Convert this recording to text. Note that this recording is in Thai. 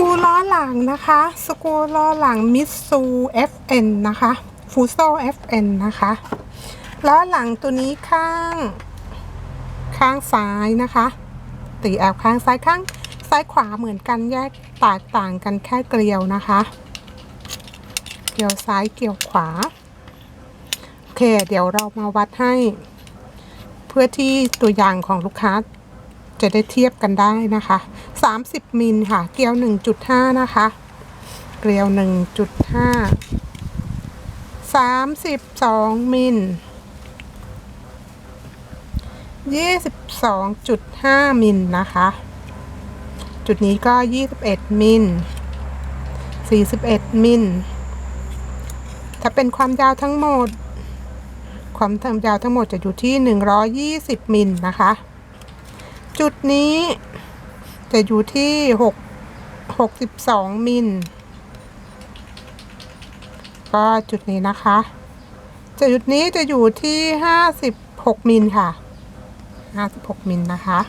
กูล้อหลังนะคะ สกูล้อหลังมิตซู FN นะคะฟูโซ FN นะคะล้อหลังตัวนี้ข้าง ข้างซ้ายนะคะ ตีแอบข้างซ้ายข้างซ้ายขวาเหมือนกันแยกแตกต่างกันแค่เกลียวนะคะ เกลียวซ้ายเกลียวขวา โอเค เดี๋ยวเรามาวัดให้ เพื่อที่ตัวอย่างของลูกค้า จะได้เทียบกันได้นะคะ 30 มิลค่ะ เกลียว 1.5 นะคะ เกลียว 1.5 32 มิล 22.5 มิลนะคะ จุดนี้ก็ 21 มิล 41 มิล ถ้าเป็นความยาวทั้งหมด ความยาวทั้งหมดจะอยู่ที่ 120 มิลนะคะ จุดนี้ จะอยู่ที่หกหกสิบสองมิล ก็จุดนี้นะคะจะจุดนี้จะอยู่ที่ห้าสิบหกมิลค่ะห้าสิบหกมิลนะคะ